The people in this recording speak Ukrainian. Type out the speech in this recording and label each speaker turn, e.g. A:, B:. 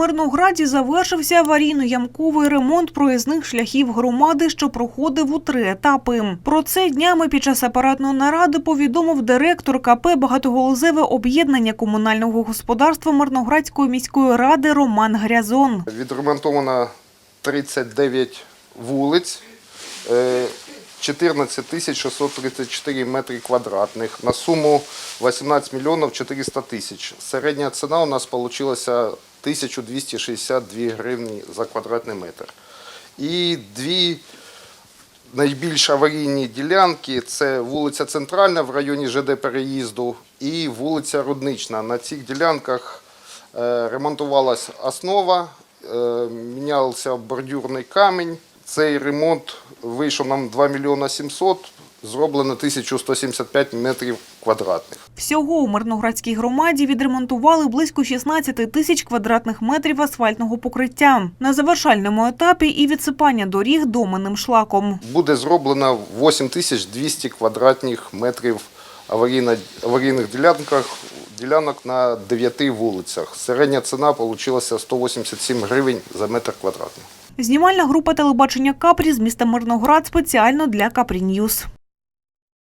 A: Мирнограді завершився аварійно-ямковий ремонт проїзних шляхів громади, що проходив у три етапи. Про це днями під час апаратної наради повідомив директор КП «Багатоголозеве об'єднання комунального господарства Мирноградської міської ради Роман Грязон.
B: Відремонтовано 39 вулиць, е, 14 тисяч 634 метри квадратних на суму 18 мільйонів 400 тисяч. Середня ціна у нас вийшла 1262 гривні за квадратний метр. І дві найбільш аварійні ділянки це вулиця Центральна в районі ЖД переїзду і вулиця Руднична. На цих ділянках е, ремонтувалась основа, е, мінявся бордюрний камінь. Цей ремонт вийшов нам 2 мільйона 700, зроблено 1175 метрів квадратних.
A: Всього у Мирноградській громаді відремонтували близько 16 тисяч квадратних метрів асфальтного покриття. На завершальному етапі і відсипання доріг доменним шлаком.
B: Буде зроблено 8200 квадратних метрів аварійних ділянках, ділянок на 9 вулицях. Середня ціна вийшла 187 гривень за метр квадратний.
A: Знімальна група телебачення Капрі з міста Мирноград спеціально для Капрі Ньюс.